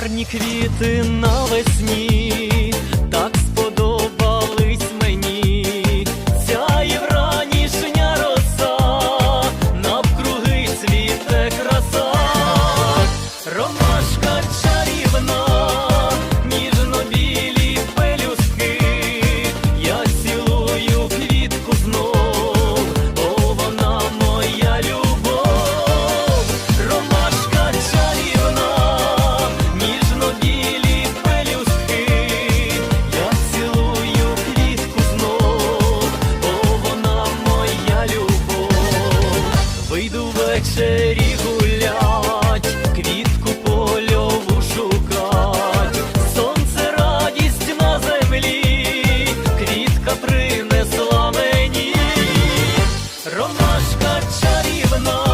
Гарні квіти навесні, так сподобались мені. Сяє вранішня роса, навкруги цвіте краса, ромашка чай. вечері гулять, квітку польову шукать, сонце радість на землі, квітка принесла мені, ромашка чарівна.